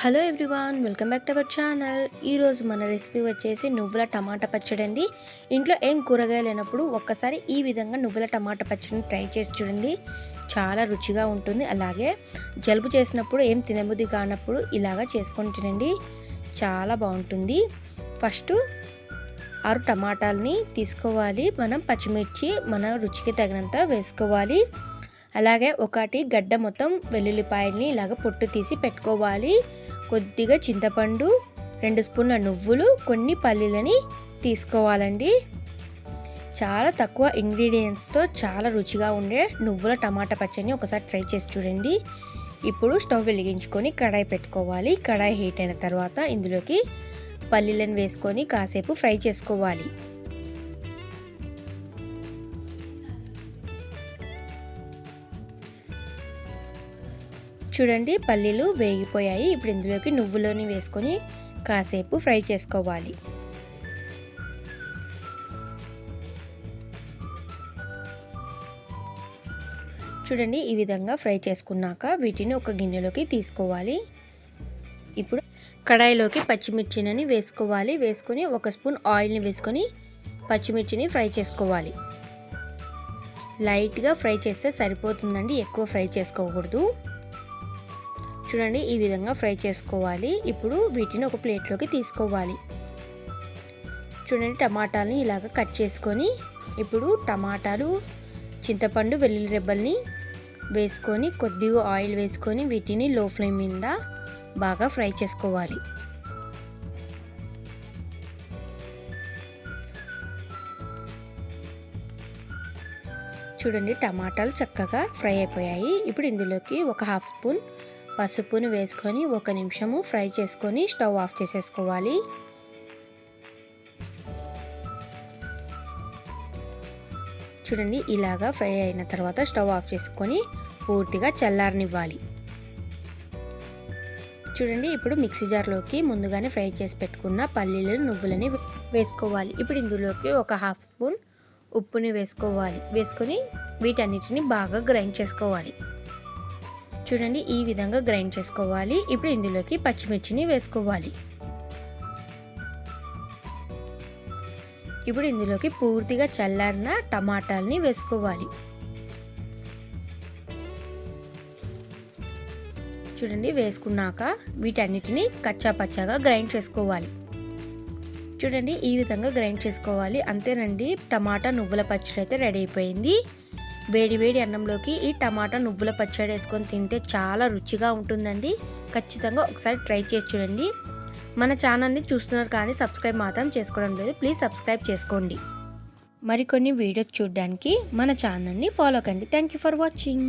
Hello everyone welcome back to our channel. ఈరోజు మన recipe వచ్చేసి నువ్వుల టమాటా పచ్చడి అండి. ఇంట్లో ఏం కూరగాయలు లేనప్పుడు ఒక్కసారి ఈ విధంగా నువ్వుల టమాటా పచ్చడిని ట్రై చేసి చూడండి. చాలా రుచిగా ఉంటుంది. అలాగే జలుబు చేసినప్పుడు ఏం తినబుద్ధి కానప్పుడు ఇలాగా చేసుకొని తినండి. చాలా బాగుంటుంది. ఫస్ట్ ఆరు టమాటాలని తీసుకోవాలి. మనం పచ్చిమిర్చి మన రుచికి తగినంత వేసుకోవాలి. అలాగే ఒకటి గడ్డ మొత్తం వెల్లుల్లిపాయల్ని ఇలాగ పొట్టు తీసి పెట్టుకోవాలి. కొద్దిగా చింతపండు రెండు స్పూన్ల నువ్వులు కొన్ని పల్లీలని తీసుకోవాలండి. చాలా తక్కువ ఇంగ్రీడియంట్స్తో చాలా రుచిగా ఉండే నువ్వుల టమాటా పచ్చడిని ఒకసారి ట్రై చేసి చూడండి. ఇప్పుడు స్టవ్ వెలిగించుకొని కడాయి పెట్టుకోవాలి. కడాయి హీట్ అయిన తర్వాత ఇందులోకి పల్లీలను వేసుకొని కాసేపు ఫ్రై చేసుకోవాలి. చూడండి పల్లీలు వేగిపోయాయి. ఇప్పుడు ఇందులోకి నువ్వులోని వేసుకొని కాసేపు ఫ్రై చేసుకోవాలి. చూడండి ఈ విధంగా ఫ్రై చేసుకున్నాక వీటిని ఒక గిన్నెలోకి తీసుకోవాలి. ఇప్పుడు కడాయిలోకి పచ్చిమిర్చిని వేసుకోవాలి. వేసుకొని ఒక స్పూన్ ఆయిల్ని వేసుకొని పచ్చిమిర్చిని ఫ్రై చేసుకోవాలి. లైట్గా ఫ్రై చేస్తే సరిపోతుందండి. ఎక్కువ ఫ్రై చేసుకోకూడదు. చూడండి ఈ విధంగా ఫ్రై చేసుకోవాలి. ఇప్పుడు వీటిని ఒక ప్లేట్లోకి తీసుకోవాలి. చూడండి టమాటాలని ఇలాగ కట్ చేసుకొని ఇప్పుడు టమాటాలు చింతపండు వెల్లుల్లి రెబ్బల్ని వేసుకొని కొద్దిగా ఆయిల్ వేసుకొని వీటిని లో ఫ్లేమ్ మీద బాగా ఫ్రై చేసుకోవాలి. చూడండి టమాటాలు చక్కగా ఫ్రై అయిపోయాయి. ఇప్పుడు ఇందులోకి ఒక హాఫ్ స్పూన్ పసుపును వేసుకొని ఒక నిమిషము ఫ్రై చేసుకొని స్టవ్ ఆఫ్ చేసేసుకోవాలి. చూడండి ఇలాగా ఫ్రై అయిన తర్వాత స్టవ్ ఆఫ్ చేసుకొని పూర్తిగా చల్లారనివ్వాలి. చూడండి ఇప్పుడు మిక్సీ జార్లోకి ముందుగానే ఫ్రై చేసి పెట్టుకున్న పల్లీలు నువ్వులని వేసుకోవాలి. ఇప్పుడు ఇందులోకి ఒక హాఫ్ స్పూన్ ఉప్పుని వేసుకోవాలి. వేసుకొని వీటన్నిటిని బాగా గ్రైండ్ చేసుకోవాలి. చూడండి ఈ విధంగా గ్రైండ్ చేసుకోవాలి. ఇప్పుడు ఇందులోకి పచ్చిమిర్చిని వేసుకోవాలి. ఇప్పుడు ఇందులోకి పూర్తిగా చల్లారిన టమాటాలని వేసుకోవాలి. చూడండి వేసుకున్నాక వీటన్నిటిని కచ్చా పచ్చాగా గ్రైండ్ చేసుకోవాలి. చూడండి ఈ విధంగా గ్రైండ్ చేసుకోవాలి. అంతేనండి టమాటా నువ్వుల పచ్చడి అయితే రెడీ అయిపోయింది. వేడి వేడి అన్నంలోకి ఈ టమాటా నువ్వుల పచ్చడి వేసుకొని తింటే చాలా రుచిగా ఉంటుందండి. ఖచ్చితంగా ఒకసారి ట్రై చేసి చూడండి. మన ఛానల్ని చూస్తున్నారు కానీ సబ్స్క్రైబ్ మాత్రం చేసుకోవడం లేదు. ప్లీజ్ సబ్స్క్రైబ్ చేసుకోండి. మరికొన్ని వీడియోస్ చూడడానికి మన ఛానల్ని ఫాలో కండి. Thank you for watching.